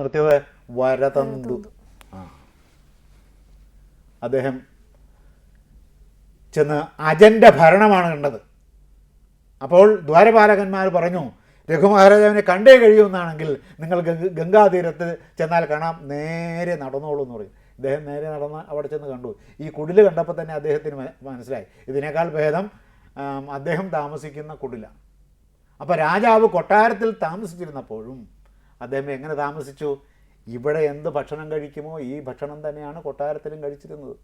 നിർത്തിയത് വരതന്തു. അദ്ദേഹം ചെന്ന് അജന്റെ ഭരണമാണ് കണ്ടത്. അപ്പോൾ ദ്വാരപാലകന്മാർ പറഞ്ഞു രഘുമഹാരാജാവിനെ കണ്ടേ കഴിയുമെന്നാണെങ്കിൽ നിങ്ങൾ ഗംഗ ഗംഗാതീരത്ത് ചെന്നാൽ കാണാം. നേരെ നടന്നോളൂ എന്ന് പറയും. ഇദ്ദേഹം നേരെ നടന്ന് അവിടെ ചെന്ന് കണ്ടു. ഈ കുടിൽ കണ്ടപ്പോൾ തന്നെ അദ്ദേഹത്തിന് മനസ്സിലായി. ഇതിനേക്കാൾ ഭേദം അദ്ദേഹം താമസിക്കുന്ന കുടില അപ്പോൾ രാജാവ് കൊട്ടാരത്തിൽ താമസിച്ചിരുന്നപ്പോഴും അദ്ദേഹം എങ്ങനെ താമസിച്ചു? ഇവിടെ എന്ത് ഭക്ഷണം കഴിക്കുമോ? ഈ ഭക്ഷണം തന്നെയാണ് കൊട്ടാരത്തിലും കഴിച്ചിരുന്നത്.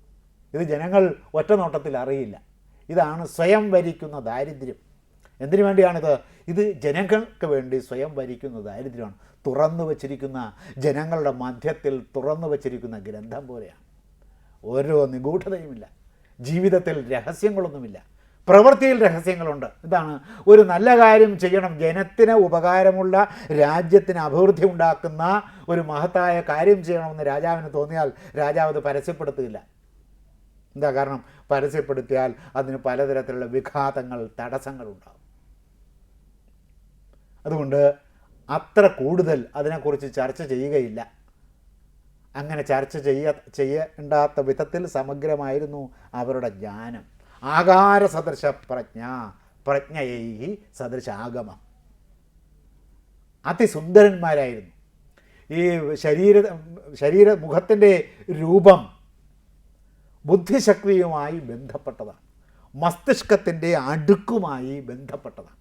ഇത് ജനങ്ങൾ ഒറ്റ നോട്ടത്തിൽ അറിയില്ല. ഇതാണ് സ്വയം വരിക്കുന്ന ദാരിദ്ര്യം. എന്തിനു വേണ്ടിയാണിത്? ഇത് ജനങ്ങൾക്ക് വേണ്ടി സ്വയം വരിക്കുന്ന ദാരിദ്ര്യമാണ്. തുറന്നു വച്ചിരിക്കുന്ന ജനങ്ങളുടെ മധ്യത്തിൽ തുറന്നു വച്ചിരിക്കുന്ന ഗ്രന്ഥം പോലെയാണ്. ഓരോ നിഗൂഢതയുമില്ല. ജീവിതത്തിൽ രഹസ്യങ്ങളൊന്നുമില്ല. പ്രവൃത്തിയിൽ രഹസ്യങ്ങളുണ്ട്. ഇതാണ് ഒരു നല്ല കാര്യം ചെയ്യണം. ജനത്തിന് ഉപകാരമുള്ള രാജ്യത്തിന് അഭിവൃദ്ധി ഉണ്ടാക്കുന്ന ഒരു മഹത്തായ കാര്യം ചെയ്യണമെന്ന് രാജാവിന് തോന്നിയാൽ രാജാവ് അത് പരസ്യപ്പെടുത്തുകയില്ല. എന്താ കാരണം? പരസ്യപ്പെടുത്തിയാൽ അതിന് പലതരത്തിലുള്ള വിഘാതങ്ങൾ തടസ്സങ്ങൾ ഉണ്ടാകും. അതുകൊണ്ട് അത്ര കൂടുതൽ അതിനെക്കുറിച്ച് ചർച്ച ചെയ്യുകയില്ല. അങ്ങനെ ചർച്ച ചെയ്യ ചെയ്യേണ്ടാത്ത വിധത്തിൽ സമഗ്രമായിരുന്നു അവരുടെ ജ്ഞാനം. ആകാര സദൃശ പ്രജ്ഞ പ്രജ്ഞയൈ സദൃശ ആഗമം അതിസുന്ദരന്മാരായിരുന്നു. ഈ ശരീര ശരീര മുഖത്തിന്റെ രൂപം ബുദ്ധിശക്തിയുമായി ബന്ധപ്പെട്ടതാണ്. മസ്തിഷ്കത്തിന്റെ അടുക്കുമായി ബന്ധപ്പെട്ടതാണ്.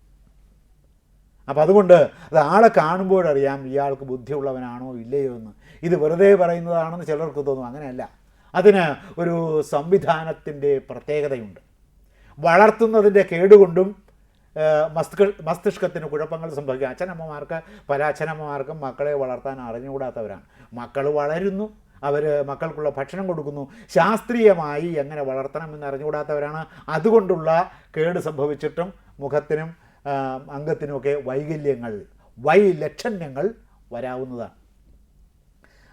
അപ്പം അതുകൊണ്ട് അത് ആളെ കാണുമ്പോഴറിയാം ഇയാൾക്ക് ബുദ്ധിയുള്ളവനാണോ ഇല്ലയോ എന്ന്. ഇത് വെറുതെ പറയുന്നതാണെന്ന് ചിലർക്ക് തോന്നും. അങ്ങനെയല്ല. അതിന് ഒരു സംവിധാനത്തിന്റെ പ്രത്യേകതയുണ്ട്. വളർത്തുന്നതിന്റെ കേടുകൊണ്ടും മസ്തിക മസ്തിഷ്കത്തിന് കുഴപ്പങ്ങൾ സംഭവിക്കും. അച്ഛനമ്മമാർക്ക് പല അച്ഛനമ്മമാർക്കും മക്കളെ വളർത്താൻ അറിഞ്ഞുകൂടാത്തവരാണ്. മക്കൾ വളരുന്നു അവർ മക്കൾക്കുള്ള ഭക്ഷണം കൊടുക്കുന്നു. ശാസ്ത്രീയമായി എങ്ങനെ വളർത്തണമെന്ന് അറിഞ്ഞുകൂടാത്തവരാണ്. അതുകൊണ്ടുള്ള കേട് സംഭവിച്ചിട്ടും മുഖത്തിനും അംഗത്തിനുമൊക്കെ വൈകല്യങ്ങൾ വൈലക്ഷണ്യങ്ങൾ വരാവുന്നതാണ്.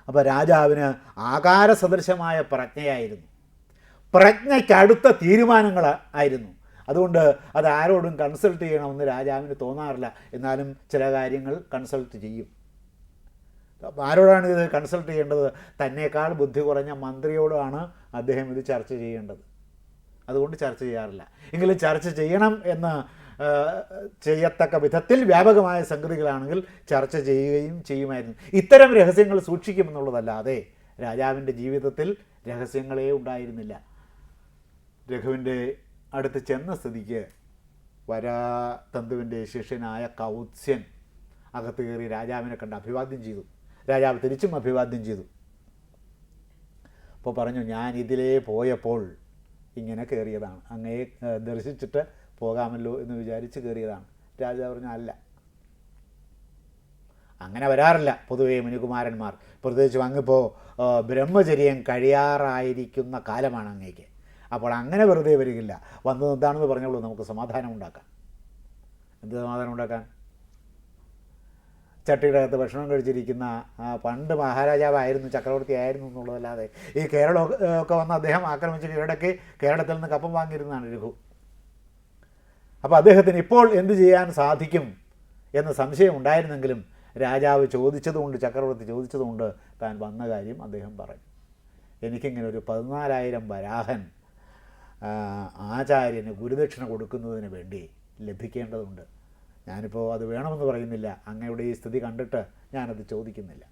അപ്പോൾ രാജാവിന് ആകാരസദൃശമായ പ്രജ്ഞയായിരുന്നു. പ്രജ്ഞയ്ക്കടുത്ത തീരുമാനങ്ങൾ ആയിരുന്നു. അതുകൊണ്ട് അത് ആരോടും കൺസൾട്ട് ചെയ്യണമെന്ന് രാജാവിന് തോന്നാറില്ല. എന്നാലും ചില കാര്യങ്ങൾ കൺസൾട്ട് ചെയ്യും. ആരോടാണ് ഇത് കൺസൾട്ട് ചെയ്യേണ്ടത്? തന്നേക്കാൾ ബുദ്ധി കുറഞ്ഞ മന്ത്രിയോടാണ് അദ്ദേഹം ഇത് ചർച്ച ചെയ്യേണ്ടത്. അതുകൊണ്ട് ചർച്ച ചെയ്യാറില്ല. എങ്കിലും ചർച്ച ചെയ്യണം എന്ന് ചെയ്യത്തക്ക വിധത്തിൽ വ്യാപകമായ സംഗതികളാണെങ്കിൽ ചർച്ച ചെയ്യുകയും ചെയ്യുമായിരുന്നു. ഇത്തരം രഹസ്യങ്ങൾ സൂക്ഷിക്കുമെന്നുള്ളതല്ലാതെ രാജാവിന്റെ ജീവിതത്തിൽ രഹസ്യങ്ങളേ ഉണ്ടായിരുന്നില്ല. രഘുവിന്റെ അടുത്ത് ചെന്ന സ്ഥിതിക്ക് വരാ വരാതന്തുവിന്റെ ശിഷ്യനായ കൗത്സ്യൻ അകത്ത് കയറി രാജാവിനെ കണ്ട് അഭിവാദ്യം ചെയ്തു. രാജാവ് തിരിച്ചും അഭിവാദ്യം ചെയ്തു. അപ്പോൾ പറഞ്ഞു ഞാൻ ഇതിലേ പോയപ്പോൾ ഇങ്ങനെ കയറിയതാണ്. അങ്ങയെ ദർശിച്ചിട്ട് പോകാമല്ലോ എന്ന് വിചാരിച്ച് കയറിയതാണ്. രാജാവ് പറഞ്ഞു അല്ല. അങ്ങനെ വരാറില്ല പൊതുവേ മുനികുമാരന്മാർ. പ്രത്യേകിച്ചും അങ്ങിപ്പോൾ ബ്രഹ്മചര്യം കഴിയാറായിരിക്കുന്ന കാലമാണ് അങ്ങേക്ക്. അപ്പോൾ അങ്ങനെ വെറുതെ വരികില്ല. വന്നത് എന്താണെന്ന് പറഞ്ഞോളൂ നമുക്ക് സമാധാനം ഉണ്ടാക്കാം എന്ത് സമാധാനം ഉണ്ടാക്കാൻ ചട്ടിയുടെ അകത്ത് ഭക്ഷണം കഴിച്ചിരിക്കുന്ന പണ്ട് മഹാരാജാവായിരുന്നു ചക്രവർത്തി ആയിരുന്നു എന്നുള്ളതല്ലാതെ ഈ കേരളം ഒക്കെ വന്ന് അദ്ദേഹം ആക്രമിച്ച് കീഴടക്കി കേരളത്തിൽ നിന്ന് കപ്പം വാങ്ങിയിരുന്നതാണ് രഘു. അപ്പോൾ അദ്ദേഹത്തിന് ഇപ്പോൾ എന്ത് ചെയ്യാൻ സാധിക്കും എന്ന സംശയം ഉണ്ടായിരുന്നെങ്കിലും രാജാവ് ചോദിച്ചതുകൊണ്ട് ചക്രവർത്തി ചോദിച്ചതുകൊണ്ട് താൻ വന്ന കാര്യം അദ്ദേഹം പറഞ്ഞു. എനിക്കിങ്ങനെ ഒരു പതിനാലായിരം വരാഹൻ ആചാര്യന് ഗുരുദക്ഷിണ കൊടുക്കുന്നതിന് വേണ്ടി ലഭിക്കേണ്ടതുണ്ട്. ഞാനിപ്പോൾ അത് വേണമെന്ന് പറയുന്നില്ല. അങ്ങയുടെ ഈ സ്ഥിതി കണ്ടിട്ട് ഞാനത് ചോദിക്കുന്നില്ല.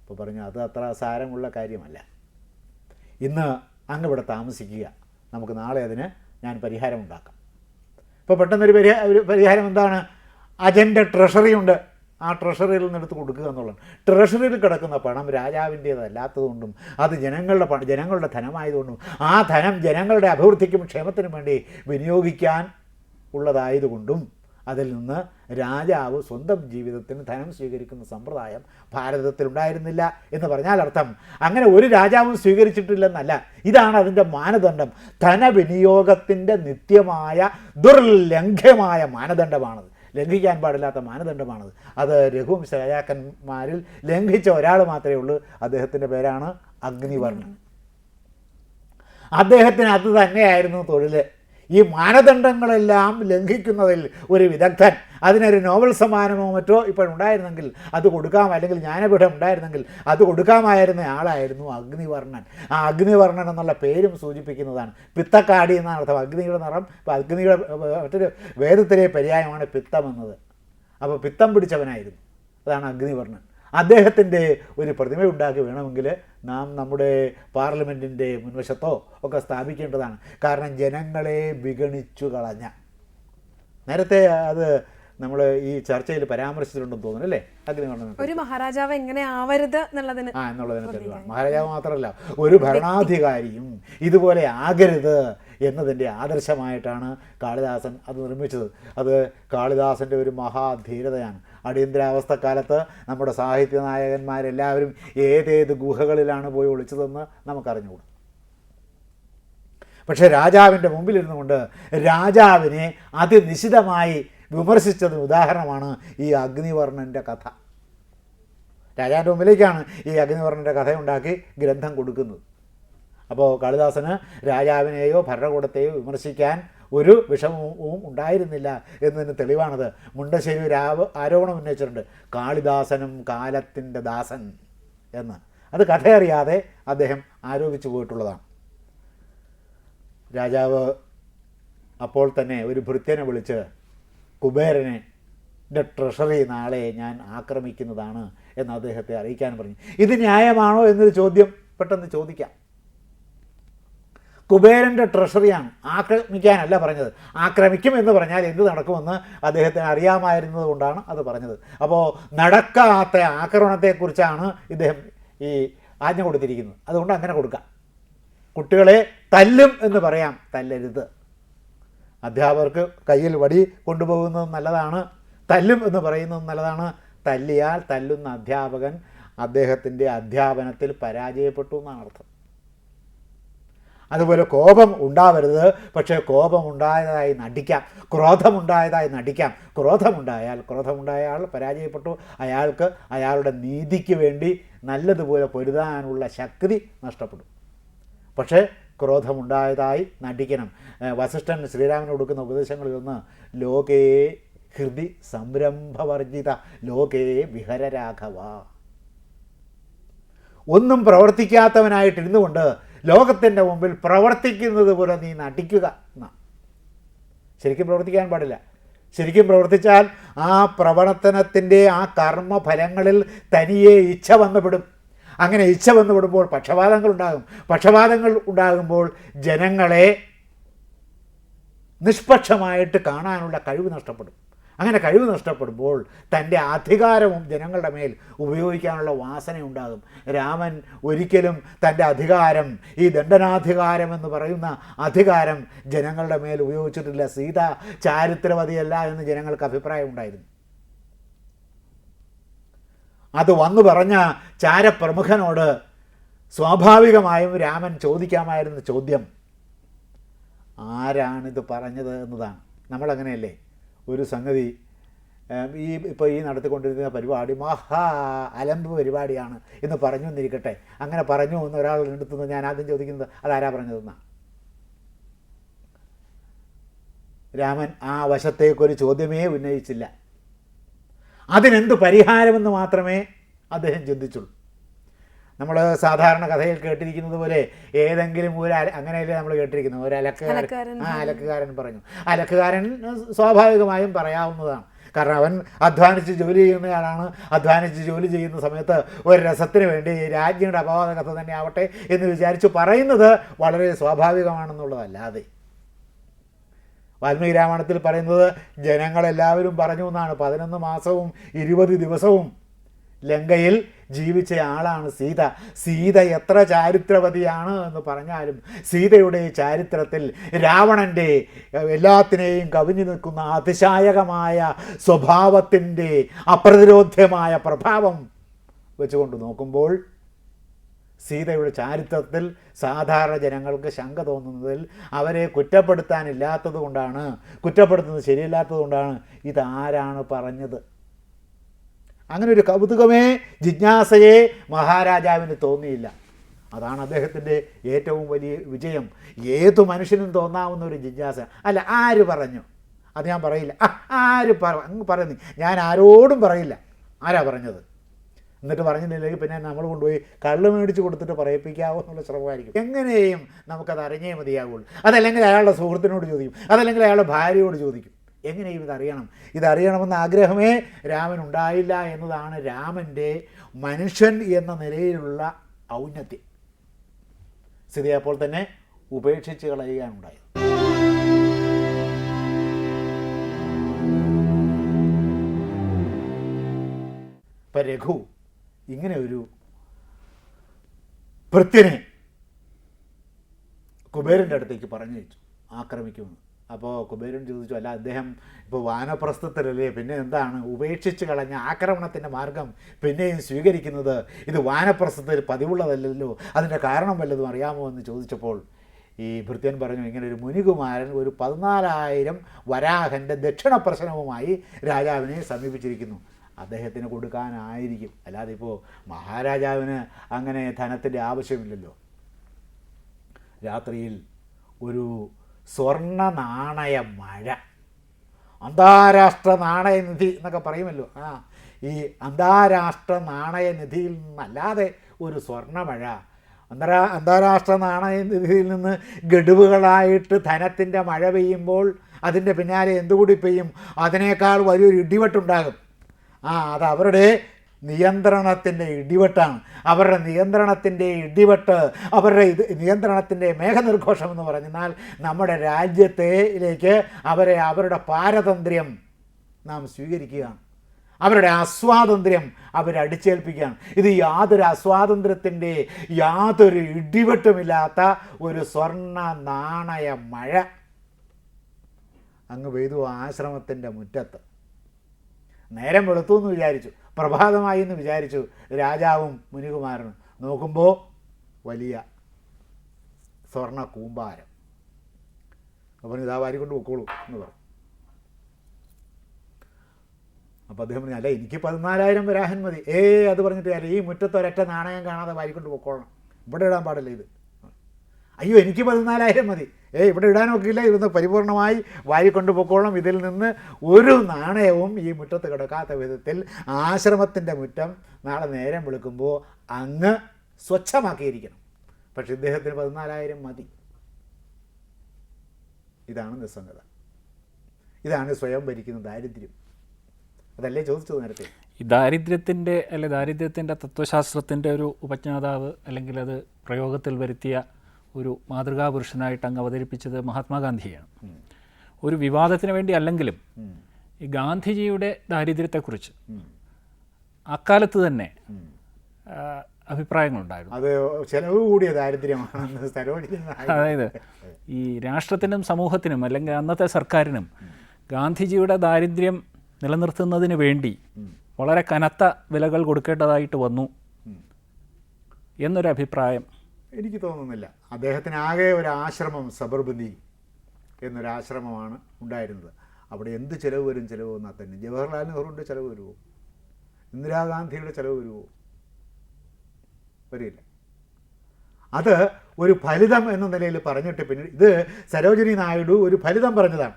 അപ്പോൾ പറഞ്ഞു അത് അത്ര സാരമുള്ള കാര്യമല്ല. ഇന്ന് അങ്ങ് ഇവിടെ താമസിക്കുക. നമുക്ക് നാളെ അതിന് ഞാൻ പരിഹാരം ഉണ്ടാക്കാം. ഇപ്പോൾ പെട്ടെന്നൊരു പരിഹാ ഒരു പരിഹാരം എന്താണ്? അജന്റെ ട്രഷറി ഉണ്ട് ആ ട്രഷറിയിൽ നിന്ന് എടുത്ത് കൊടുക്കുക എന്നുള്ളത് ട്രഷറിയിൽ കിടക്കുന്ന പണം രാജാവിന്റേതല്ലാത്തതുകൊണ്ടും അത് ജനങ്ങളുടെ പണം ജനങ്ങളുടെ ധനമായതുകൊണ്ടും ആ ധനം ജനങ്ങളുടെ അഭിവൃദ്ധിക്കും ക്ഷേമത്തിനും വേണ്ടി വിനിയോഗിക്കാൻ ഉള്ളതായതുകൊണ്ടും അതിൽ നിന്ന് രാജാവ് സ്വന്തം ജീവിതത്തിന് ധനം സ്വീകരിക്കുന്ന സമ്പ്രദായം ഭാരതത്തിൽ ഉണ്ടായിരുന്നില്ല എന്ന് പറഞ്ഞാൽ അർത്ഥം. അങ്ങനെ ഒരു രാജാവും സ്വീകരിച്ചിട്ടില്ലെന്നല്ല. ഇതാണ് അതിന്റെ മാനദണ്ഡം. ധനവിനിയോഗത്തിന്റെ നിത്യമായ ദുർലംഘ്യമായ മാനദണ്ഡമാണത്. ലംഘിക്കാൻ പാടില്ലാത്ത മാനദണ്ഡമാണത്. അത് രഘുവംശ രാജാക്കന്മാരിൽ ലംഘിച്ച ഒരാൾ മാത്രമേ ഉള്ളൂ. അദ്ദേഹത്തിന്റെ പേരാണ് അഗ്നിവർണൻ. അദ്ദേഹത്തിന് അത് തന്നെയായിരുന്നു തൊഴിൽ ഈ മാനദണ്ഡങ്ങളെല്ലാം ലംഘിക്കുന്നതിൽ ഒരു വിദഗ്ധൻ. അതിനൊരു നോവൽ സമ്മാനമോ മറ്റോ ഇപ്പോൾ ഉണ്ടായിരുന്നെങ്കിൽ അത് കൊടുക്കാം. അല്ലെങ്കിൽ ജ്ഞാനപീഠം ഉണ്ടായിരുന്നെങ്കിൽ അത് കൊടുക്കാമായിരുന്ന ആളായിരുന്നു അഗ്നിവർണൻ. ആ അഗ്നിവർണൻ എന്നുള്ള പേരും സൂചിപ്പിക്കുന്നതാണ്. പിത്തക്കാടി എന്നാണ് അർത്ഥം. അഗ്നിയുടെ നിറം ഇപ്പോൾ അഗ്നിയുടെ മറ്റൊരു വേദത്തിലെ പര്യായമാണ് പിത്തം എന്നത്. അപ്പോൾ പിത്തം പിടിച്ചവനായിരുന്നു. അതാണ് അഗ്നിവർണൻ. അദ്ദേഹത്തിന്റെ ഒരു പ്രതിമ ഉണ്ടാക്കി വേണമെങ്കിൽ നാം നമ്മുടെ പാർലമെന്റിന്റെ മുൻവശത്തോ ഒക്കെ സ്ഥാപിക്കേണ്ടതാണ്. കാരണം ജനങ്ങളെ വിഗണിച്ചു കളഞ്ഞ. നേരത്തെ അത് നമ്മൾ ഈ ചർച്ചയിൽ പരാമർശിച്ചിട്ടുണ്ടെന്ന് തോന്നുന്നു അല്ലേ? അഗ്നിവർണൻ ഒരു മഹാരാജാവ് എങ്ങനെ ആവരുത് എന്നുള്ളതിന് ആ എന്നുള്ളതിന് തെളിവാണ് മഹാരാജാവ് മാത്രമല്ല ഒരു ഭരണാധികാരിയും ഇതുപോലെ ആകരുത് എന്നതിന്റെ ആദർശമായിട്ടാണ് കാളിദാസൻ അത് നിർമ്മിച്ചത്. അത് കാളിദാസന്റെ ഒരു മഹാധീരതയാണ്. അടിയന്തരാവസ്ഥക്കാലത്ത് നമ്മുടെ സാഹിത്യ നായകന്മാരെല്ലാവരും ഏതേത് ഗുഹകളിലാണ് പോയി ഒളിച്ചതെന്ന് നമുക്കറിഞ്ഞുകൂടും. പക്ഷേ രാജാവിന്റെ മുമ്പിലിരുന്നു കൊണ്ട് രാജാവിനെ അതിനിശിതമായി വിമർശിച്ചതിന് ഉദാഹരണമാണ് ഈ അഗ്നിവർണന്റെ കഥ. രാജാവിന്റെ മുമ്പിലേക്കാണ് ഈ അഗ്നിവർണന്റെ കഥയുണ്ടാക്കി ഗ്രന്ഥം കൊടുക്കുന്നത്. അപ്പോൾ കാളിദാസന് രാജാവിനെയോ ഭരണകൂടത്തെയോ വിമർശിക്കാൻ ഒരു വിഷമവും ഉണ്ടായിരുന്നില്ല എന്നതിന് തെളിവാണത്. മുണ്ടശ്ശേരി ഒരു ആരോപണം ഉന്നയിച്ചിട്ടുണ്ട്. കാളിദാസനും കാലത്തിന്റെ ദാസൻ എന്ന്. അത് കഥയറിയാതെ അദ്ദേഹം ആരോപിച്ചു പോയിട്ടുള്ളതാണ്. രാജാവ് അപ്പോൾ തന്നെ ഒരു ഭൃത്യനെ വിളിച്ച് കുബേരനെ ട്രഷറി നാളെ ഞാൻ ആക്രമിക്കുന്നതാണ് എന്ന് അദ്ദേഹത്തെ അറിയിക്കാൻ പറഞ്ഞു. ഇത് ന്യായമാണോ? എന്നൊരു ചോദ്യം പെട്ടെന്ന് ചോദിക്കാം. കുബേരന്റെ ട്രഷറിയാണ് ആക്രമിക്കാനല്ല പറഞ്ഞത്. ആക്രമിക്കും എന്ന് പറഞ്ഞാൽ എന്ത് നടക്കുമെന്ന് അദ്ദേഹത്തിന് അറിയാമായിരുന്നത് കൊണ്ടാണ് അത് പറഞ്ഞത്. അപ്പോൾ നടക്കാത്ത ആക്രമണത്തെക്കുറിച്ചാണ് ഇദ്ദേഹം ഈ ആജ്ഞ കൊടുത്തിരിക്കുന്നത്. അതുകൊണ്ട് അങ്ങനെ കൊടുക്കാം. കുട്ടികളെ തല്ലും എന്ന് പറയാം. തല്ലരുത്. അധ്യാപകർക്ക് കയ്യിൽ വടി കൊണ്ടുപോകുന്നത് നല്ലതാണ്. തല്ലും എന്ന് പറയുന്നത് നല്ലതാണ്. തല്ലിയാൽ തല്ലുന്ന അധ്യാപകൻ അദ്ദേഹത്തിന്റെ അധ്യാപനത്തിൽ പരാജയപ്പെട്ടു എന്നാണ് അർത്ഥം. അതുപോലെ കോപം ഉണ്ടാവരുത്. പക്ഷേ കോപം ഉണ്ടായതായി നടിക്കാം. ക്രോധമുണ്ടായതായി നടിക്കാം. ക്രോധമുണ്ടായാൽ ക്രോധമുണ്ടായ ആൾ പരാജയപ്പെട്ടു. അയാൾക്ക് അയാളുടെ നീതിക്ക് വേണ്ടി നല്ലതുപോലെ പൊരുതാനുള്ള ശക്തി നഷ്ടപ്പെടും. പക്ഷേ ക്രോധമുണ്ടായതായി നടിക്കണം. വസിഷ്ഠൻ ശ്രീരാമന് കൊടുക്കുന്ന ഉപദേശങ്ങളിലൊന്ന് ലോകേ ഹൃദി സംരംഭവർജിത ലോകേ വിഹരരാഘവ. ഒന്നും പ്രവർത്തിക്കാത്തവനായിട്ടിരുന്നു കൊണ്ട് ലോകത്തിന്റെ മുമ്പിൽ പ്രവർത്തിക്കുന്നത് പോലെ നീ നടിക്കുക എന്നാ ശരിക്കും പ്രവർത്തിക്കാൻ പാടില്ല. ശരിക്കും പ്രവർത്തിച്ചാൽ ആ പ്രവർത്തനത്തിന്റെ ആ കർമ്മഫലങ്ങളിൽ തനിയെ ഇച്ഛ വന്നുപെടും അങ്ങനെ ഇച്ഛ വന്നുപെടുമ്പോൾ പക്ഷപാതങ്ങൾ ഉണ്ടാകും. പക്ഷപാതങ്ങൾ ഉണ്ടാകുമ്പോൾ ജനങ്ങളെ നിഷ്പക്ഷമായിട്ട് കാണാനുള്ള കഴിവ് നഷ്ടപ്പെടും. അങ്ങനെ കഴിവ് നഷ്ടപ്പെടുമ്പോൾ തന്റെ അധികാരവും ജനങ്ങളുടെ മേൽ ഉപയോഗിക്കാനുള്ള വാസന ഉണ്ടാകും രാമൻ ഒരിക്കലും തന്റെ അധികാരം ഈ ദണ്ഡനാധികാരം എന്ന് പറയുന്ന അധികാരം ജനങ്ങളുടെ മേൽ ഉപയോഗിച്ചിട്ടില്ല. സീത ചാരിത്രവതിയല്ല എന്ന് ജനങ്ങൾക്ക് അഭിപ്രായം ഉണ്ടായിരുന്നു അത് വന്നു പറഞ്ഞ ചാരപ്രമുഖനോട് സ്വാഭാവികമായും രാമൻ ചോദിക്കാമായിരുന്ന ചോദ്യം. ആരാണിത് പറഞ്ഞത് എന്നതാണ്. നമ്മളങ്ങനെയല്ലേ? ഒരു സംഗതി ഈ ഇപ്പോൾ ഈ നടത്തിക്കൊണ്ടിരിക്കുന്ന പരിപാടി മഹാ അലമ്പ് പരിപാടിയാണ് എന്ന് പറഞ്ഞു എന്നിരിക്കട്ടെ അങ്ങനെ പറഞ്ഞു എന്ന് ഒരാൾ എടുത്തുനിന്ന് ഞാൻ ആദ്യം ചോദിക്കുന്നത് അതാരാ പറഞ്ഞതെന്നാണ് രാമൻ ആ വശത്തേക്കൊരു ചോദ്യമേ ഉന്നയിച്ചില്ല. അതിനെന്ത് പരിഹാരമെന്ന് മാത്രമേ അദ്ദേഹം ചിന്തിച്ചുള്ളൂ. നമ്മൾ സാധാരണ കഥയിൽ കേട്ടിരിക്കുന്നത് പോലെ ഏതെങ്കിലും ഒരു അങ്ങനെയല്ലേ നമ്മൾ കേട്ടിരിക്കുന്നത്. ഒരു അലക്കുകാരൻ. ആ അലക്കുകാരൻ പറഞ്ഞു. അലക്കുകാരൻ സ്വാഭാവികമായും പറയാവുന്നതാണ്. കാരണം അവൻ അധ്വാനിച്ച് ജോലി ചെയ്യുന്നയാളാണ്. അധ്വാനിച്ച് ജോലി ചെയ്യുന്ന സമയത്ത് ഒരു രസത്തിന് വേണ്ടി രാജ്ഞിയുടെ അപവാദ കഥ തന്നെ ആവട്ടെ എന്ന് വിചാരിച്ച് പറയുന്നത് വളരെ സ്വാഭാവികമാണെന്നുള്ളതല്ലാതെ. വാൽമീകി രാമായണത്തിൽ പറയുന്നത് ജനങ്ങളെല്ലാവരും പറഞ്ഞു എന്നാണ്. പതിനൊന്ന് മാസവും ഇരുപത് ദിവസവും ലങ്കയിൽ ജീവിച്ച ആളാണ് സീത. സീത എത്ര ചാരിത്രവതിയാണ് എന്ന് പറഞ്ഞാലും സീതയുടെ ചാരിത്രത്തിൽ രാവണന്റെ എല്ലാത്തിനെയും കവിഞ്ഞു നിൽക്കുന്ന അതിശായകമായ സ്വഭാവത്തിന്റെ അപ്രതിരോധ്യമായ പ്രഭാവം വെച്ചുകൊണ്ട് നോക്കുമ്പോൾ സീതയുടെ ചാരിത്രത്തിൽ സാധാരണ ജനങ്ങൾക്ക് ശങ്ക തോന്നുന്നതിൽ അവരെ കുറ്റപ്പെടുത്താനില്ലാത്തത് കൊണ്ടാണ് കുറ്റപ്പെടുത്തുന്നത് ശരിയല്ലാത്തത് കൊണ്ടാണ് ഇതാരാണ് പറഞ്ഞത്. അങ്ങനെ ഒരു കൗതുകമേ ജിജ്ഞാസയെ മഹാരാജാവിന് തോന്നിയില്ല. അതാണ് അദ്ദേഹത്തിന്റെ ഏറ്റവും വലിയ വിജയം. ഏതു മനുഷ്യനും തോന്നാവുന്ന ഒരു ജിജ്ഞാസ. അല്ല ആര് പറഞ്ഞു? അത് ഞാൻ പറയില്ല. ആര് പറ അങ്ങ് പറയുന്നു. ഞാൻ ആരോടും പറയില്ല. ആരാ പറഞ്ഞത്? എന്നിട്ട് പറഞ്ഞില്ലെങ്കിൽ പിന്നെ നമ്മൾ കൊണ്ടുപോയി കള്ള് മേടിച്ച് കൊടുത്തിട്ട് പറയിപ്പിക്കാവോ എന്നുള്ള ശ്രമമായിരിക്കും. എങ്ങനെയും നമുക്കത് അറിഞ്ഞേ മതിയാവുള്ളൂ. അതല്ലെങ്കിൽ അയാളുടെ സുഹൃത്തിനോട് ചോദിക്കും. അതല്ലെങ്കിൽ അയാളുടെ ഭാര്യയോട് ചോദിക്കും. എങ്ങനെയും ഇതറിയണം. ഇതറിയണമെന്ന ആഗ്രഹമേ രാമൻ ഉണ്ടായില്ല എന്നതാണ് രാമന്റെ മനുഷ്യൻ എന്ന നിലയിലുള്ള ഔന്നത്യം. സ്ഥിതി അപ്പോൾ തന്നെ ഉപേക്ഷിച്ച് കളയുകയാണുണ്ടായത്. ഇപ്പം രഘു ഇങ്ങനെ ഒരു ഭൃത്യനെ കുബേരന്റെ അടുത്തേക്ക് പറഞ്ഞു വെച്ചു ആക്രമിക്കുമെന്ന്. അപ്പോൾ കുബേരൻ ചോദിച്ചു അല്ല അദ്ദേഹം ഇപ്പോൾ വാനപ്രസ്ഥത്തിലല്ലേ? പിന്നെ എന്താണ്? ഉപേക്ഷിച്ച് കളഞ്ഞ ആക്രമണത്തിന്റെ മാർഗം പിന്നെയും സ്വീകരിക്കുന്നത് ഇത് വാനപ്രസ്ഥത്തിൽ പതിവുള്ളതല്ലല്ലോ? അതിന്റെ കാരണം വല്ലതും അറിയാമോ? എന്ന് ചോദിച്ചപ്പോൾ ഈ ഭൃത്യൻ പറഞ്ഞു ഇങ്ങനെ ഒരു മുനികുമാരൻ ഒരു പതിനാലായിരം വരാഹന്റെ ദക്ഷിണ പ്രശ്നവുമായി രാജാവിനെ സമീപിച്ചിരിക്കുന്നു. അദ്ദേഹത്തിന് കൊടുക്കാനായിരിക്കും. അല്ലാതെ ഇപ്പോൾ മഹാരാജാവിന് അങ്ങനെ ധനത്തിന്റെ ആവശ്യമില്ലല്ലോ. രാത്രിയിൽ ഒരു സ്വർണ നാണയ മഴ. അന്താരാഷ്ട്ര നാണയനിധി എന്നൊക്കെ പറയുമല്ലോ. ആ ഈ അന്താരാഷ്ട്ര നാണയനിധിയിൽ നിന്നല്ലാതെ ഒരു സ്വർണമഴ അന്തരാ അന്താരാഷ്ട്ര നാണയനിധിയിൽ നിന്ന് ഗഡുവുകളായിട്ട് ധനത്തിന്റെ മഴ പെയ്യുമ്പോൾ അതിന്റെ പിന്നാലെ എന്തുകൂടി പെയ്യും? അതിനേക്കാൾ വലിയൊരു ഇടിവെട്ടുണ്ടാകും. ആ അത് അവരുടെ നിയന്ത്രണത്തിന്റെ ഇടിവെട്ടാണ്. അവരുടെ നിയന്ത്രണത്തിന്റെ ഇടിവെട്ട് അവരുടെ ഇത് നിയന്ത്രണത്തിന്റെ മേഘനിർഘോഷം എന്ന് പറഞ്ഞാൽ നമ്മുടെ രാജ്യത്തിലേക്ക് അവരെ അവരുടെ പാരതന്ത്ര്യം നാം സ്വീകരിക്കുകയാണ്. അവരുടെ അസ്വാതന്ത്ര്യം അവരടിച്ചേൽപ്പിക്കുകയാണ് ഇത് യാതൊരു അസ്വാതന്ത്ര്യത്തിന്റെ യാതൊരു ഇടിവെട്ടുമില്ലാത്ത ഒരു സ്വർണ നാണയ മഴ അങ്ങ് പെയ്തു ആശ്രമത്തിന്റെ മുറ്റത്ത്. നേരം വെളുത്തു എന്ന് വിചാരിച്ചു. പ്രഭാതമായി എന്ന് വിചാരിച്ചു രാജാവും മുനികുമാരനും. നോക്കുമ്പോൾ വലിയ സ്വർണ കൂമ്പാരം. അപ്പം ഇതാ വാരിക്കൊണ്ട് പൊക്കോളൂ എന്ന് പറഞ്ഞു. അപ്പോൾ അദ്ദേഹം പറഞ്ഞു അല്ല എനിക്ക് പതിനാലായിരം വരാഹൻ മതി. ഏ അത് പറഞ്ഞിട്ട് അല്ല ഈ മുറ്റത്ത് ഒരൊറ്റ നാണയം കാണാതെ വാരിക്കൊണ്ട് പൊക്കോളണം. ഇവിടെ ഇടാൻ പാടില്ല ഇത്. അയ്യോ എനിക്ക് പതിനാലായിരം മതി. ഏ ഇവിടെ ഇടാനൊക്കില്ല ഇതൊന്ന് പരിപൂർണമായി വായി പൊക്കോളം ഇതിൽ നിന്ന് ഒരു നാണയവും ഈ മുറ്റത്ത് കിടക്കാത്ത വിധത്തിൽ ആശ്രമത്തിന്റെ മുറ്റം നാളെ നേരം വിളിക്കുമ്പോൾ അങ്ങ് സ്വച്ഛമാക്കിയിരിക്കണം. പക്ഷെ ഇദ്ദേഹത്തിന് പതിനാലായിരം മതി. ഇതാണ് നിസ്സംഗത. ഇതാണ് സ്വയം ഭരിക്കുന്ന ദാരിദ്ര്യം. അതല്ലേ ചോദിച്ചത് നേരത്തെ? ഈ ദാരിദ്ര്യത്തിന്റെ അല്ലെ ദാരിദ്ര്യത്തിന്റെ തത്വശാസ്ത്രത്തിന്റെ ഒരു ഉപജ്ഞാതാവ് അല്ലെങ്കിൽ അത് പ്രയോഗത്തിൽ വരുത്തിയ ഒരു മാതൃകാ പുരുഷനായിട്ട് അങ്ങ് അവതരിപ്പിച്ചത് മഹാത്മാഗാന്ധിയാണ്. ഒരു വിവാദത്തിന് വേണ്ടി അല്ലെങ്കിലും ഈ ഗാന്ധിജിയുടെ ദാരിദ്ര്യത്തെക്കുറിച്ച് അക്കാലത്ത് തന്നെ അഭിപ്രായങ്ങളുണ്ടായിരുന്നു. അത് ചെലവ് കൂടിയ ദാരിദ്ര്യമാണെന്ന് സരോജിനി അതായത് ഈ രാഷ്ട്രത്തിനും സമൂഹത്തിനും അല്ലെങ്കിൽ അന്നത്തെ സർക്കാരിനും ഗാന്ധിജിയുടെ ദാരിദ്ര്യം നിലനിർത്തുന്നതിന് വേണ്ടി വളരെ കനത്ത വിലകൾ കൊടുക്കേണ്ടതായിട്ട് വന്നു ഉം. എനിക്ക് തോന്നുന്നില്ല. അദ്ദേഹത്തിന് ആകെ ഒരു ആശ്രമം സബർബന്ദി എന്നൊരു ആശ്രമമാണ് ഉണ്ടായിരുന്നത്. അവിടെ എന്ത് ചിലവ് വരും ചിലവ് വന്നാൽ തന്നെ. ജവഹർലാൽ നെഹ്റുവിന്റെ ചിലവ് വരുമോ ഇന്ദിരാഗാന്ധിയുടെ ചിലവ് വരുമോ വരില്ല. അത് ഒരു ഫലിതം എന്ന നിലയിൽ പറഞ്ഞിട്ട് പിന്നെ ഇത് സരോജിനി നായിഡു ഒരു ഫലിതം പറഞ്ഞതാണ്.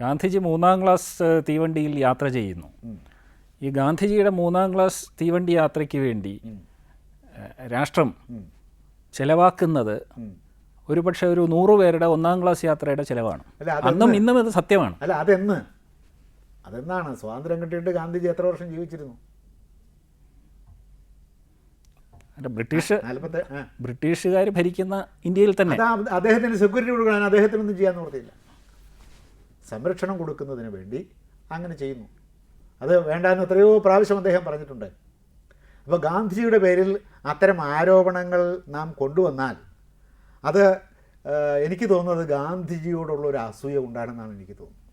ഗാന്ധിജി മൂന്നാം ക്ലാസ് തീവണ്ടിയിൽ യാത്ര ചെയ്യുന്നു. ഈ ഗാന്ധിജിയുടെ മൂന്നാം ക്ലാസ് തീവണ്ടി യാത്രയ്ക്ക് വേണ്ടി രാഷ്ട്രം. ചെലവാക്കുന്നത് ഒരു ഒരുപക്ഷെ ഒരു നൂറ് പേരുടെ ഒന്നാം ക്ലാസ് യാത്രയുടെ ചിലവാണ്. അന്നും ഇന്നും അത് സത്യമാണ്. അല്ല അതെന്ന്? അതെന്നാണ്? സ്വാതന്ത്ര്യം കിട്ടിയിട്ട് ഗാന്ധിജി എത്ര വർഷം ജീവിച്ചിരുന്നു? ബ്രിട്ടീഷ് ബ്രിട്ടീഷുകാർ ഭരിക്കുന്ന ഇന്ത്യയിൽ തന്നെ. അദ്ദേഹത്തിന് സെക്യൂരിറ്റി കൊടുക്കാൻ അദ്ദേഹത്തിനൊന്നും ചെയ്യാൻ നിർത്തിയില്ല സംരക്ഷണം കൊടുക്കുന്നതിന് വേണ്ടി അങ്ങനെ ചെയ്യുന്നു. അത് വേണ്ടാന്ന് എത്രയോ പ്രാവശ്യം അദ്ദേഹം പറഞ്ഞിട്ടുണ്ട്. അപ്പോൾ ഗാന്ധിജിയുടെ പേരിൽ അത്തരം ആരോപണങ്ങൾ നാം കൊണ്ടുവന്നാൽ അത് എനിക്ക് തോന്നുന്നത് ഗാന്ധിജിയോടുള്ള ഒരു അസൂയ ഉണ്ടാണെന്നാണ് എനിക്ക് തോന്നുന്നത്.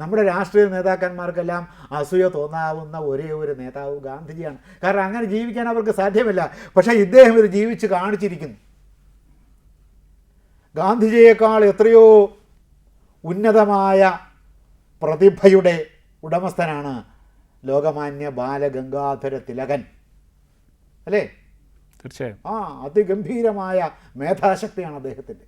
നമ്മുടെ രാഷ്ട്രീയ നേതാക്കന്മാർക്കെല്ലാം അസൂയ തോന്നാവുന്ന ഒരേ ഒരു നേതാവ് ഗാന്ധിജിയാണ്. കാരണം അങ്ങനെ ജീവിക്കാൻ അവർക്ക് സാധ്യമല്ല. പക്ഷേ ഇദ്ദേഹം ഇത് ജീവിച്ച് കാണിച്ചിരിക്കുന്നു. ഗാന്ധിജിയേക്കാൾ എത്രയോ ഉന്നതമായ പ്രതിഭയുടെ ഉടമസ്ഥനാണ് ലോകമാന്യ ബാലഗംഗാധര തിലകൻ. അല്ലേ? തീർച്ചയായും. ആ അതിഗംഭീരമായ മേധാശക്തിയാണ് അദ്ദേഹത്തിന്റെ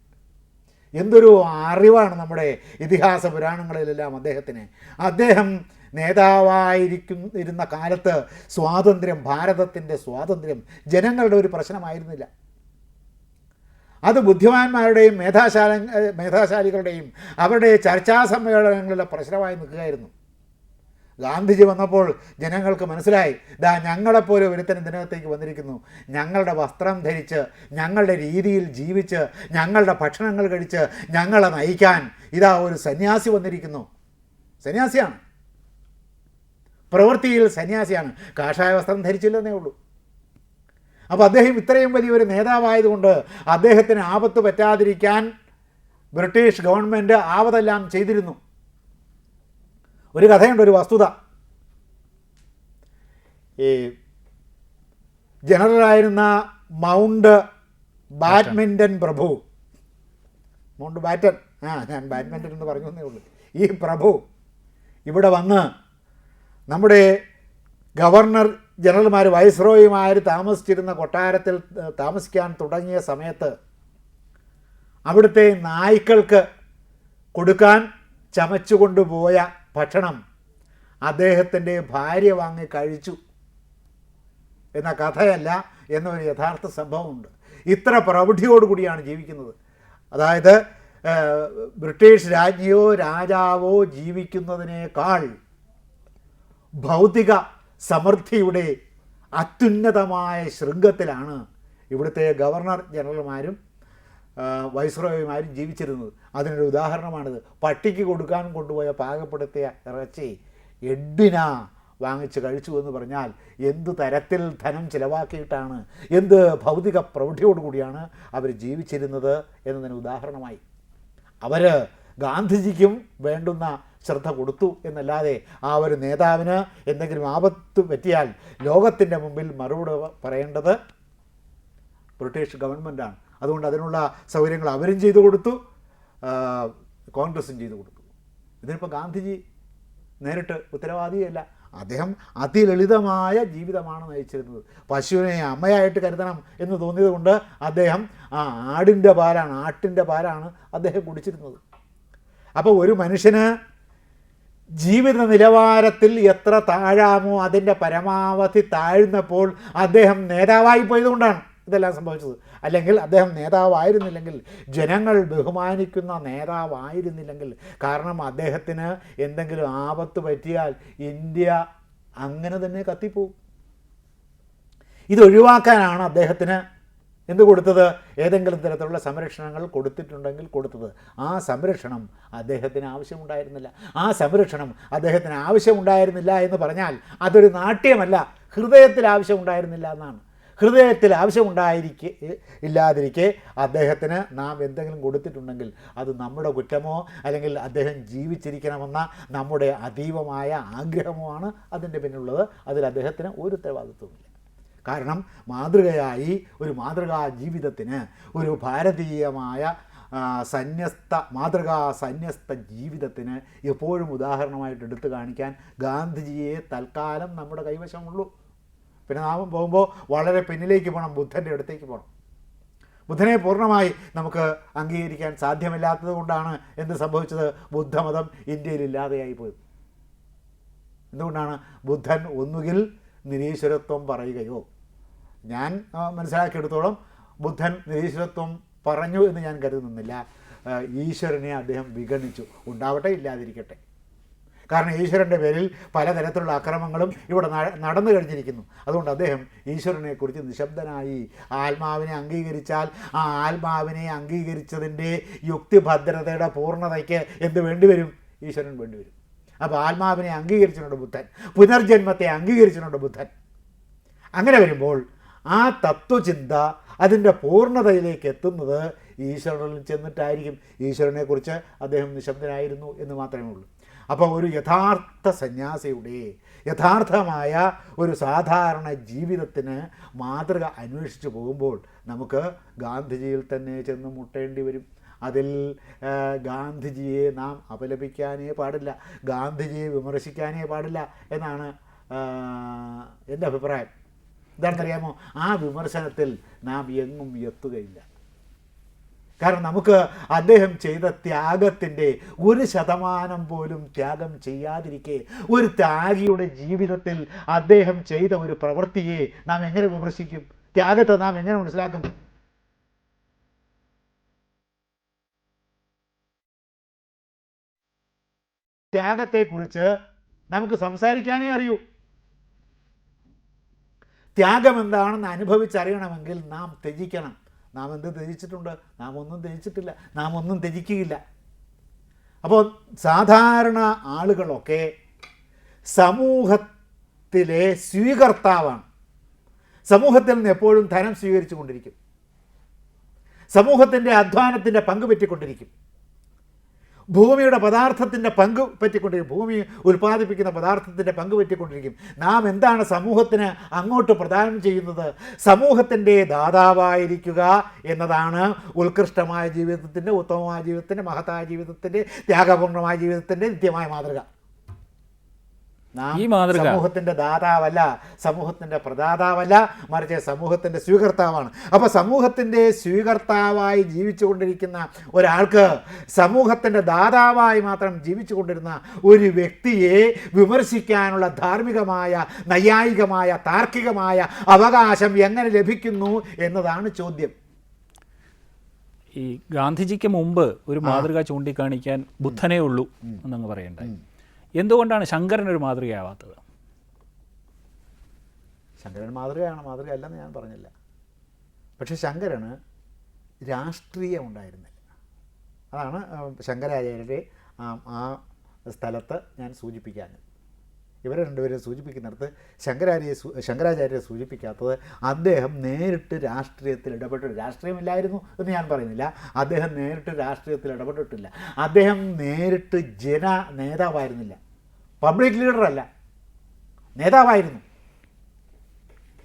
എന്തൊരു അറിവാണ് നമ്മുടെ ഇതിഹാസ പുരാണങ്ങളിലെല്ലാം അദ്ദേഹത്തിന്. അദ്ദേഹം നേതാവായിരിക്കും ഇരുന്ന കാലത്ത് സ്വാതന്ത്ര്യം ഭാരതത്തിന്റെ സ്വാതന്ത്ര്യം ജനങ്ങളുടെ ഒരു പ്രശ്നമായിരുന്നില്ല. അത് ബുദ്ധിമാന്മാരുടെയും മേധാശാല മേധാശാലികളുടെയും അവരുടെ ചർച്ചാ സമ്മേളനങ്ങളിലെ പ്രശ്നമായി നിൽക്കുകയായിരുന്നു. ഗാന്ധിജി വന്നപ്പോൾ ജനങ്ങൾക്ക് മനസ്സിലായി. ദാ ഞങ്ങളെപ്പോലെ ഒരുത്തൻ ഇതിനകത്തേക്ക് വന്നിരിക്കുന്നു. ഞങ്ങളുടെ വസ്ത്രം ധരിച്ച് ഞങ്ങളുടെ രീതിയിൽ ജീവിച്ച് ഞങ്ങളുടെ ഭക്ഷണങ്ങൾ കഴിച്ച് ഞങ്ങളെ നയിക്കാൻ ഇതാ ഒരു സന്യാസി വന്നിരിക്കുന്നു. സന്യാസിയാണ്. പ്രവൃത്തിയിൽ സന്യാസിയാണ്. കാഷായ വസ്ത്രം ധരിച്ചില്ലെന്നേ ഉള്ളൂ. അപ്പോൾ അദ്ദേഹം ഇത്രയും വലിയൊരു നേതാവായതുകൊണ്ട് അദ്ദേഹത്തിന് ആപത്ത് പറ്റാതിരിക്കാൻ ബ്രിട്ടീഷ് ഗവൺമെന്റ് ആവതെല്ലാം ചെയ്തിരുന്നു. ഒരു കഥയുണ്ട് ഒരു വസ്തുത. ഈ ജനറലായിരുന്ന മൗണ്ട് ബാഡ്മിന്റൺ പ്രഭു. Mountbatten. ആ ഞാൻ ബാഡ്മിന്റൺ എന്ന് പറഞ്ഞു എന്നേ ഉള്ളൂ. ഈ പ്രഭു ഇവിടെ വന്ന് നമ്മുടെ ഗവർണർ ജനറൽമാർ വൈസ്രോയുമാർ താമസിച്ചിരുന്ന കൊട്ടാരത്തിൽ താമസിക്കാൻ തുടങ്ങിയ സമയത്ത് അവിടുത്തെ നായ്ക്കൾക്ക് കൊടുക്കാൻ ചമച്ചുകൊണ്ടുപോയ ഭക്ഷണം അദ്ദേഹത്തിന്റെ ഭാര്യ വാങ്ങി കഴിച്ചു എന്ന കഥയല്ല എന്നൊരു യഥാർത്ഥ സംഭവമുണ്ട്. ഇത്ര പ്രൗഢിയോടുകൂടിയാണ് ജീവിക്കുന്നത്. അതായത് ബ്രിട്ടീഷ് രാജ്ഞിയോ രാജാവോ ജീവിക്കുന്നതിനേക്കാൾ ഭൗതിക സമൃദ്ധിയുടെ അത്യുന്നതമായ ശൃംഗത്തിലാണ് ഇവിടുത്തെ ഗവർണർ ജനറൽമാരും വൈസ്രോയിമാരും ജീവിച്ചിരുന്നത്. അതിനൊരു ഉദാഹരണമാണിത്. പട്ടിക്ക് കൊടുക്കാൻ കൊണ്ടുപോയ പാകപ്പെടുത്തിയ ഇറച്ചി എഡിന വാങ്ങിച്ച് കഴിച്ചു എന്ന് പറഞ്ഞാൽ എന്ത് തരത്തിൽ ധനം ചിലവാക്കിയിട്ടാണ് എന്ത് ഭൗതിക പ്രൗഢിയോടുകൂടിയാണ് അവർ ജീവിച്ചിരുന്നത് എന്നതിന് ഉദാഹരണമായി. അവർ ഗാന്ധിജിക്കും വേണ്ടുന്ന ശ്രദ്ധ കൊടുത്തു എന്നല്ലാതെ ആ ഒരു നേതാവിന് എന്തെങ്കിലും ആപത്ത് പറ്റിയാൽ ലോകത്തിന്റെ മുമ്പിൽ മറുപടി പറയേണ്ടത് ബ്രിട്ടീഷ് ഗവൺമെന്റാണ് അതുകൊണ്ട് അതിനുള്ള സൗകര്യങ്ങൾ അവരും ചെയ്തു കൊടുത്തു കോൺഗ്രസ്സും കോൺഗ്രസും ചെയ്തു കൊടുത്തു. ഇതിനിപ്പോൾ ഗാന്ധിജി നേരിട്ട് ഉത്തരവാദിയല്ല. അദ്ദേഹം അതിലളിതമായ ജീവിതമാണ് നയിച്ചിരുന്നത്. പശുവിനെ അമ്മയായിട്ട് കരുതണം എന്ന് തോന്നിയത് കൊണ്ട് അദ്ദേഹം ആ ആടിന്റെ പാലാണ് ആട്ടിന്റെ പാലാണ് അദ്ദേഹം കുടിച്ചിരുന്നത്. അപ്പോൾ ഒരു മനുഷ്യന് ജീവിത നിലവാരത്തിൽ എത്ര താഴാമോ അതിന്റെ പരമാവധി താഴ്ന്നപ്പോൾ അദ്ദേഹം നേതാവായി പോയതുകൊണ്ടാണ് ഇതെല്ലാം സംഭവിച്ചത്. അല്ലെങ്കിൽ അദ്ദേഹം നേതാവായിരുന്നില്ലെങ്കിൽ ജനങ്ങൾ ബഹുമാനിക്കുന്ന നേതാവായിരുന്നില്ലെങ്കിൽ കാരണം അദ്ദേഹത്തിന് എന്തെങ്കിലും ആപത്ത് പറ്റിയാൽ ഇന്ത്യ അങ്ങനെ തന്നെ കത്തിപ്പോവും. ഇതൊഴിവാക്കാനാണ് അദ്ദേഹത്തിന് എന്ത് കൊടുത്തത്? ഏതെങ്കിലും തരത്തിലുള്ള സംരക്ഷണങ്ങൾ കൊടുത്തിട്ടുണ്ടെങ്കിൽ കൊടുത്തത്. ആ സംരക്ഷണം അദ്ദേഹത്തിന് ആവശ്യമുണ്ടായിരുന്നില്ല. ആ സംരക്ഷണം അദ്ദേഹത്തിന് ആവശ്യമുണ്ടായിരുന്നില്ല എന്ന് പറഞ്ഞാൽ അതൊരു നാട്യമല്ല ഹൃദയത്തിൽ ആവശ്യമുണ്ടായിരുന്നില്ല എന്നാണ്. ഹൃദയത്തിൽ ആവശ്യമുണ്ടായിരിക്കെ ഇല്ലാതിരിക്കെ അദ്ദേഹത്തിന് നാം എന്തെങ്കിലും കൊടുത്തിട്ടുണ്ടെങ്കിൽ അത് നമ്മുടെ കുറ്റമോ അല്ലെങ്കിൽ അദ്ദേഹം ജീവിച്ചിരിക്കണമെന്ന നമ്മുടെ അതീവമായ ആഗ്രഹമോ ആണ് അതിന്റെ പിന്നിലുള്ളത്. അതിൽ അദ്ദേഹത്തിന് ഒരു ഉത്തരവാദിത്വമില്ല കാരണം മാതൃകയായി ഒരു മാതൃകാ ജീവിതത്തിന് ഒരു ഭാരതീയമായ സന്യസ്ത മാതൃകാ സന്യസ്ത ജീവിതത്തിന് എപ്പോഴും ഉദാഹരണമായിട്ട് എടുത്തു കാണിക്കാൻ ഗാന്ധിജിയെ തൽക്കാലം നമ്മുടെ കൈവശമുള്ളൂ. പിന്നെ നാം പോകുമ്പോൾ വളരെ പിന്നിലേക്ക് പോകണം ബുദ്ധന്റെ അടുത്തേക്ക് പോകണം ബുദ്ധനെ പൂർണമായി നമുക്ക് അംഗീകരിക്കാൻ സാധ്യമല്ലാത്തത് കൊണ്ടാണ് എന്ത് സംഭവിച്ചത്? ബുദ്ധമതം ഇന്ത്യയിൽ ഇല്ലാതെയായി പോയത് എന്തുകൊണ്ടാണ്? ബുദ്ധൻ ഒന്നുകിൽ നിരീശ്വരത്വം പറയുകയോ? ഞാൻ മനസ്സിലാക്കിയെടുത്തോളം ബുദ്ധൻ നിരീശ്വരത്വം പറഞ്ഞു എന്ന് ഞാൻ കരുതുന്നില്ല. ഈശ്വരനെ അദ്ദേഹം വിഗണിച്ചു. ഉണ്ടാവട്ടെ ഇല്ലാതിരിക്കട്ടെ. കാരണം ഈശ്വരന്റെ പേരിൽ പലതരത്തിലുള്ള അക്രമങ്ങളും ഇവിടെ നട- നടന്നു കഴിഞ്ഞിരിക്കുന്നു. അതുകൊണ്ട് അദ്ദേഹം ഈശ്വരനെക്കുറിച്ച് നിശബ്ദനായി ആത്മാവിനെ അംഗീകരിച്ചാൽ ആ ആത്മാവിനെ അംഗീകരിച്ചതിന്റെ യുക്തിഭദ്രതയുടെ പൂർണതയ്ക്ക് എന്ത് വേണ്ടിവരും ഈശ്വരൻ വേണ്ടിവരും അപ്പോൾ ആത്മാവിനെ അംഗീകരിച്ചിട്ടുണ്ട് ബുദ്ധൻ. പുനർജന്മത്തെ അംഗീകരിച്ചിട്ടുണ്ട് ബുദ്ധൻ. അങ്ങനെ വരുമ്പോൾ ആ തത്വചിന്ത അതിന്റെ പൂർണതയിലേക്ക് എത്തുന്നത് ഈശ്വരനിൽ ചെന്നിട്ടായിരിക്കും. ഈശ്വരനെക്കുറിച്ച് അദ്ദേഹം നിശബ്ദനായിരുന്നു എന്ന് മാത്രമേ ഉള്ളൂ. അപ്പോൾ ഒരു യഥാർത്ഥ സന്യാസിയുടെ യഥാർത്ഥമായ ഒരു സാധാരണ ജീവിതത്തിന് മാതൃക അന്വേഷിച്ച് പോകുമ്പോൾ നമുക്ക് ഗാന്ധിജിയിൽ തന്നെ ചെന്ന് മുട്ടേണ്ടി വരും. അതിൽ ഗാന്ധിജിയെ നാം അപലപിക്കാനേ പാടില്ല ഗാന്ധിജിയെ വിമർശിക്കാനേ പാടില്ല എന്നാണ് എന്റെ അഭിപ്രായം. എന്താണെന്നറിയാമോ ആ വിമർശനത്തിൽ നാം എങ്ങും എത്തുകയില്ല കാരണം നമുക്ക് അദ്ദേഹം ചെയ്ത ത്യാഗത്തിന്റെ ഒരു ശതമാനം പോലും ത്യാഗം ചെയ്യാതിരിക്കെ ഒരു ത്യാഗിയുടെ ജീവിതത്തിൽ അദ്ദേഹം ചെയ്ത ഒരു പ്രവൃത്തിയെ നാം എങ്ങനെ വിമർശിക്കും? ത്യാഗത്തെ നാം എങ്ങനെ മനസ്സിലാക്കും? ത്യാഗത്തെക്കുറിച്ച് നമുക്ക് സംസാരിക്കാനേ അറിയൂ. ത്യാഗം എന്താണെന്ന് അനുഭവിച്ചറിയണമെങ്കിൽ നാം ത്യജിക്കണം. നാം എന്ത് ധരിച്ചിട്ടുണ്ട് നാം ഒന്നും ധരിച്ചിട്ടില്ല നാം ഒന്നും ധരിക്കുകയില്ല അപ്പോൾ സാധാരണ ആളുകളൊക്കെ സമൂഹത്തിലെ സ്വീകർത്താവാണ്. സമൂഹത്തിൽ നിന്ന് എപ്പോഴും ധനം സ്വീകരിച്ചു കൊണ്ടിരിക്കും സമൂഹത്തിന്റെ അധ്വാനത്തിന്റെ പങ്ക് പറ്റിക്കൊണ്ടിരിക്കും. ഭൂമിയുടെ പദാർത്ഥത്തിന്റെ പങ്ക് പറ്റിക്കൊണ്ടിരിക്കും. ഭൂമി ഉൽപ്പാദിപ്പിക്കുന്ന പദാർത്ഥത്തിന്റെ പങ്ക് പറ്റിക്കൊണ്ടിരിക്കും. നാം എന്താണ് സമൂഹത്തിന് അങ്ങോട്ട് പ്രദാനം ചെയ്യുന്നത്? സമൂഹത്തിന്റെ ദാതാവായിരിക്കുക എന്നതാണ് ഉത്കൃഷ്ടമായ ജീവിതത്തിന്റെ ഉത്തമമായ ജീവിതത്തിന്റെ മഹത്തായ ജീവിതത്തിന്റെ ത്യാഗപൂർണമായ ജീവിതത്തിന്റെ നിത്യമായ മാതൃക. ഈ മാതൃക- സമൂഹത്തിന്റെ ദാതാവല്ല സമൂഹത്തിന്റെ പ്രദാതാവല്ല മറിച്ച് സമൂഹത്തിന്റെ സ്വീകർത്താവാണ്. അപ്പോൾ സമൂഹത്തിന്റെ സ്വീകർത്താവായി ജീവിച്ചുകൊണ്ടിരിക്കുന്ന ഒരാൾക്ക് സമൂഹത്തിന്റെ ദാതാവായി മാത്രം ജീവിച്ചുകൊണ്ടിരുന്ന ഒരു വ്യക്തിയെ വിമർശിക്കാനുള്ള ധാർമ്മികമായ നൈയായികമായ താർക്കികമായ അവകാശം എങ്ങനെ ലഭിക്കുന്നു എന്നതാണ് ചോദ്യം. ഈ ഗാന്ധിജിക്ക് മുമ്പ് ഒരു മാതൃക ചൂണ്ടിക്കാണിക്കാൻ ബുദ്ധനേ ഉള്ളൂ എന്നങ്ങ് പറയണ്ടായി. എന്തുകൊണ്ടാണ് ശങ്കരൻ ഒരു മാതൃകയാവാത്തത്? ശങ്കരൻ മാതൃകയാണ് മാതൃക അല്ലെന്ന് ഞാൻ പറഞ്ഞില്ല. പക്ഷെ ശങ്കരന് രാഷ്ട്രീയം ഉണ്ടായിരുന്നില്ല. അതാണ് ശങ്കരാചാര്യരെ ആ ആ സ്ഥലത്ത് ഞാൻ സൂചിപ്പിക്കാഞ്ഞത്. ഇവരെ രണ്ടുപേരും സൂചിപ്പിക്കുന്നിടത്ത് ശങ്കരാചാര്യ ശങ്കരാചാര്യരെ സൂചിപ്പിക്കാത്തത് അദ്ദേഹം നേരിട്ട് രാഷ്ട്രീയത്തിൽ ഇടപെട്ടു രാഷ്ട്രീയമില്ലായിരുന്നു എന്ന് ഞാൻ പറയുന്നില്ല. അദ്ദേഹം നേരിട്ട് രാഷ്ട്രീയത്തിൽ ഇടപെട്ടിട്ടില്ല. അദ്ദേഹം നേരിട്ട് ജന നേതാവായിരുന്നില്ല. പബ്ലിക് ലീഡറല്ല നേതാവായിരുന്നു.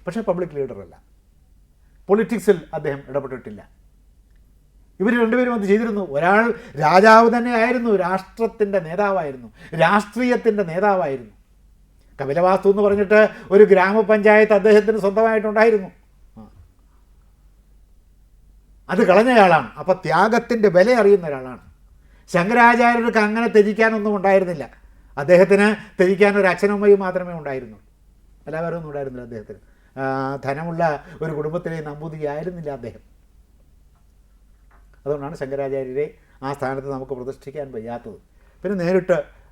പക്ഷേ പബ്ലിക് ലീഡറല്ല പൊളിറ്റിക്സിൽ അദ്ദേഹം ഇടപെട്ടിട്ടില്ല. ഇവർ രണ്ടുപേരും അത് ചെയ്തിരുന്നു. ഒരാൾ രാജാവ് തന്നെയായിരുന്നു രാഷ്ട്രത്തിന്റെ നേതാവായിരുന്നു രാഷ്ട്രീയത്തിന്റെ നേതാവായിരുന്നു. കപിലവാസ്തു എന്ന് പറഞ്ഞിട്ട് ഒരു ഗ്രാമപഞ്ചായത്ത് അദ്ദേഹത്തിന് സ്വന്തമായിട്ടുണ്ടായിരുന്നു. അത് കളഞ്ഞയാളാണ്. അപ്പോൾ ത്യാഗത്തിന്റെ വില അറിയുന്ന ഒരാളാണ്. ശങ്കരാചാര്യർക്ക് അങ്ങനെ ത്യജിക്കാനൊന്നും ഉണ്ടായിരുന്നില്ല. അദ്ദേഹത്തിന് ത്യജിക്കാൻ ഒരു അച്ഛനും അമ്മയും മാത്രമേ ഉണ്ടായിരുന്നു. എല്ലാവരും ഒന്നും ഉണ്ടായിരുന്നില്ല അദ്ദേഹത്തിന്. ധനമുള്ള ഒരു കുടുംബത്തിലെ നമ്പൂതിരി ആയിരുന്നില്ല അദ്ദേഹം. അതുകൊണ്ടാണ് ശങ്കരാചാര്യരെ ആ സ്ഥാനത്ത് നമുക്ക് പ്രതിഷ്ഠിക്കാൻ വയ്യാത്തത്. പിന്നെ നേരിട്ട്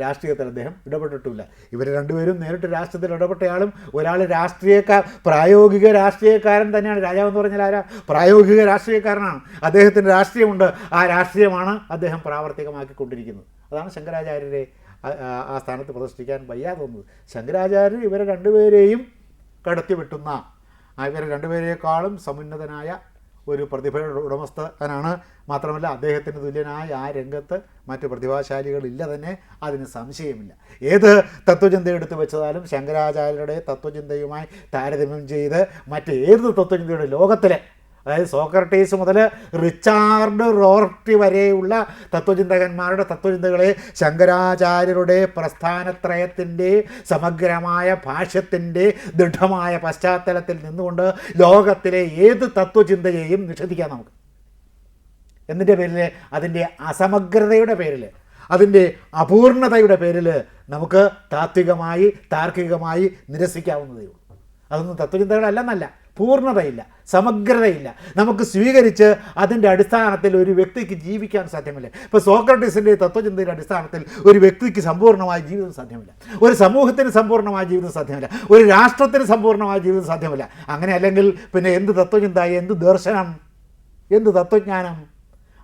രാഷ്ട്രീയത്തിൽ അദ്ദേഹം ഇടപെട്ടിട്ടില്ല ഇവർ രണ്ടുപേരും നേരിട്ട് രാഷ്ട്രീയത്തിൽ ഇടപെട്ടയാളും ഒരാൾ രാഷ്ട്രീയക്കാർ പ്രായോഗിക രാഷ്ട്രീയക്കാരൻ തന്നെയാണ്. രാജാവ് എന്ന് പറഞ്ഞാൽ ആരാ? പ്രായോഗിക രാഷ്ട്രീയക്കാരനാണ്. അദ്ദേഹത്തിന് രാഷ്ട്രീയമുണ്ട്. ആ രാഷ്ട്രീയമാണ് അദ്ദേഹം പ്രാവർത്തികമാക്കിക്കൊണ്ടിരിക്കുന്നത്. അതാണ് ശങ്കരാചാര്യരെ ആ- സ്ഥാനത്ത് പ്രതിഷ്ഠിക്കാൻ വയ്യാതെ വന്നത്. ശങ്കരാചാര്യർ ഇവരെ രണ്ടുപേരെയും കടത്തിവെട്ടുന്ന ഇവരെ രണ്ടുപേരെക്കാളും സമുന്നതനായ ഒരു പ്രതിഭയുടെ ഉടമസ്ഥനാണ്. മാത്രമല്ല അദ്ദേഹത്തിന് തുല്യനായ ആ രംഗത്ത് മറ്റ് പ്രതിഭാശാലികളില്ല തന്നെ. അതിന് സംശയമില്ല. ഏത് തത്വചിന്ത എടുത്തു വെച്ചതാലും ശങ്കരാചാര്യരുടെ തത്വചിന്തയുമായി താരതമ്യം ചെയ്ത് മറ്റേത് തത്വചിന്തയുടെ ലോകത്തിലെ അതായത് സോക്രട്ടീസ് മുതൽ റിച്ചാർഡ് റോർട്ടി വരെയുള്ള തത്വചിന്തകന്മാരുടെ തത്വചിന്തകളെ ശങ്കരാചാര്യരുടെ പ്രസ്ഥാനത്രയത്തിന്റെ സമഗ്രമായ ഭാഷ്യത്തിന്റെ ദൃഢമായ പശ്ചാത്തലത്തിൽ നിന്നുകൊണ്ട് ലോകത്തിലെ ഏത് തത്വചിന്തയെയും നിഷേധിക്കാം നമുക്ക്. എന്തിന്റെ പേരിൽ അതിന്റെ അസമഗ്രതയുടെ പേരിൽ അതിന്റെ അപൂർണതയുടെ പേരിൽ നമുക്ക് താത്വികമായി താർക്കികമായി നിരസിക്കാവുന്നതേ ഉള്ളൂ. അതൊന്നും തത്വചിന്തകളല്ലെന്നല്ല. പൂർണതയില്ല സമഗ്രതയില്ല. നമുക്ക് സ്വീകരിച്ച് അതിന്റെ അടിസ്ഥാനത്തിൽ ഒരു വ്യക്തിക്ക് ജീവിക്കാൻ സാധ്യമല്ല? ഇപ്പോൾ സോക്രട്ടീസിന്റെ തത്വചിന്തയുടെ അടിസ്ഥാനത്തിൽ ഒരു വ്യക്തിക്ക് സമ്പൂർണമായ ജീവിതം സാധ്യമല്ല. ഒരു സമൂഹത്തിന് സമ്പൂർണമായ ജീവിതം സാധ്യമല്ല. ഒരു രാഷ്ട്രത്തിന് സമ്പൂർണമായ ജീവിതം സാധ്യമല്ല. അങ്ങനെ അല്ലെങ്കിൽ പിന്നെ എന്ത് തത്വചിന്ത എന്ത് ദർശനം എന്ത് തത്വജ്ഞാനം?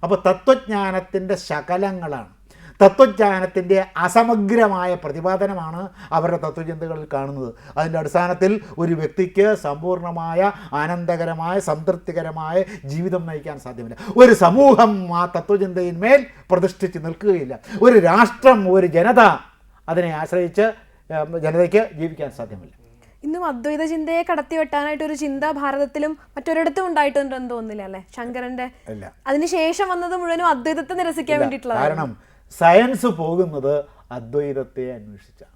അപ്പോൾ തത്വജ്ഞാനത്തിന്റെ ശകലങ്ങളാണ്. തത്വജ്ഞാനത്തിന്റെ അസമഗ്രമായ പ്രതിപാദനമാണ് അവരുടെ തത്വചിന്തകളിൽ കാണുന്നത്. അതിന്റെ അടിസ്ഥാനത്തിൽ ഒരു വ്യക്തിക്ക് സമ്പൂർണമായ ആനന്ദകരമായ സംതൃപ്തികരമായ ജീവിതം നയിക്കാൻ സാധ്യമല്ല. ഒരു സമൂഹം ആ തത്വചിന്തയിന്മേൽ പ്രതിഷ്ഠിച്ച് നിൽക്കുകയില്ല. ഒരു രാഷ്ട്രം ഒരു ജനത അതിനെ ആശ്രയിച്ച് ജനതയ്ക്ക് ജീവിക്കാൻ സാധ്യമല്ല. ഇന്നും അദ്വൈത ചിന്തയെ കടത്തി വെട്ടാനായിട്ട് ഒരു ചിന്ത ഭാരതത്തിലും മറ്റൊരിടത്തും ഉണ്ടായിട്ടുണ്ടെന്ന് തോന്നുന്നില്ല അല്ലെ? ശങ്കരന്റെ അതിനുശേഷം വന്നത് മുഴുവനും അദ്വൈതത്തെ നിരസിക്കാൻ വേണ്ടിയിട്ടുള്ള കാരണം സയൻസ് പോകുന്നത് അദ്വൈതത്തെ അന്വേഷിച്ചാണ്.